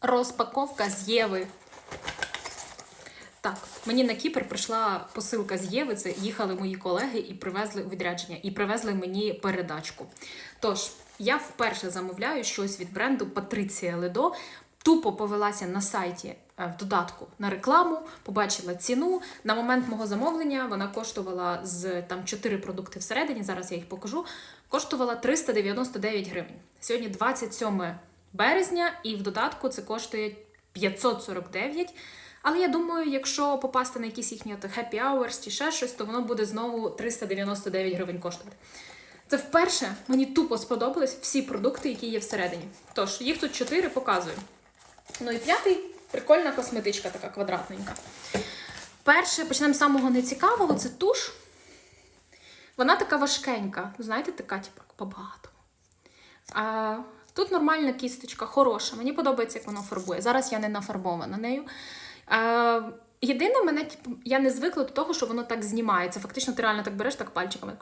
Розпаковка з Єви. Так, мені на Кіпр прийшла посилка з Єви. Це їхали мої колеги і привезли у відрядження, і привезли мені передачку. Тож, я вперше замовляю щось від бренду Патриція Ледо. Тупо повелася на сайті е, в додатку на рекламу, побачила ціну. На момент мого замовлення вона коштувала з там 4 продукти всередині. Зараз я їх покажу. Коштувала 399 гривень. Сьогодні 27 березня, і в додатку це коштує 549. Але я думаю, якщо попасти на якісь їхні happy hours чи ще щось, то воно буде знову 399 гривень коштувати. Це вперше мені тупо сподобались всі продукти, які є всередині. Тож, їх тут чотири показую. Ну і п'ятий прикольна косметичка, така квадратненька. Перше, почнемо з самого нецікавого, це туш. Вона така важкенька. Знаєте, така, типу, побагато. А, тут нормальна кісточка, хороша. Мені подобається, як воно фарбує. Зараз я не нафарбована нею. А, єдине, мене, типу, я не звикла до того, що воно так знімається. Фактично, ти реально так береш так пальчиками.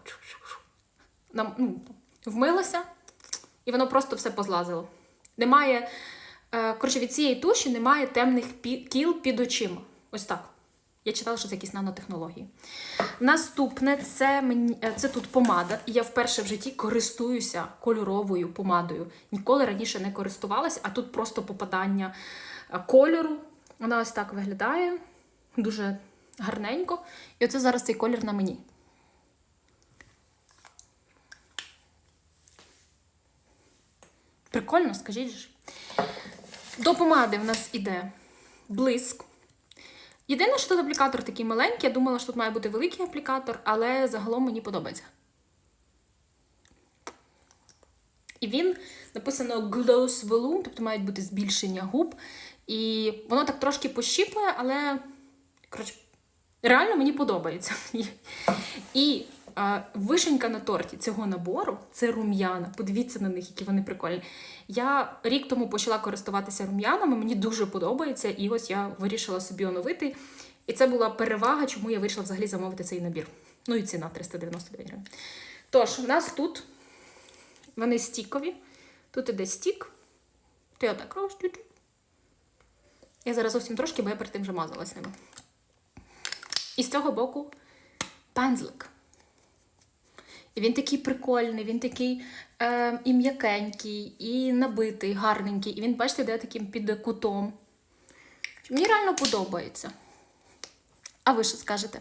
Нам, ну, вмилася, і воно просто все позлазило. Немає, е, коротше, від цієї туші немає темних кіл під очима. Ось так. Я читала, що це якісь нанотехнології. Наступне це, е, це тут помада. І я вперше в житті користуюся кольоровою помадою. Ніколи раніше не користувалась, а тут просто попадання е, кольору. Вона ось так виглядає. Дуже гарненько. І оце зараз цей колір на мені. Прикольно, скажіть же. До помади в нас іде блиск. Єдине, що тут аплікатор такий маленький, я думала, що тут має бути великий аплікатор, але загалом мені подобається. І він написано Gloss Volume, тобто мають бути збільшення губ. І воно так трошки пощіпле, але коротше, реально мені подобається. І а, вишенька на торті цього набору це рум'яна. Подивіться на них, які вони прикольні. Я рік тому почала користуватися рум'янами, мені дуже подобається, і ось я вирішила собі оновити. І це була перевага, чому я вирішила взагалі замовити цей набір. Ну і ціна 399 гривень. Тож, у нас тут вони стікові. Тут іде стік. Ти отак чуть-чуть. Я зараз зовсім трошки, бо я перед тим вже мазалась ними. І з цього боку пензлик. І він такий прикольний, він такий е, і м'якенький, і набитий, гарненький. І він, бачите, де таким під кутом. Мені реально подобається. А ви що скажете?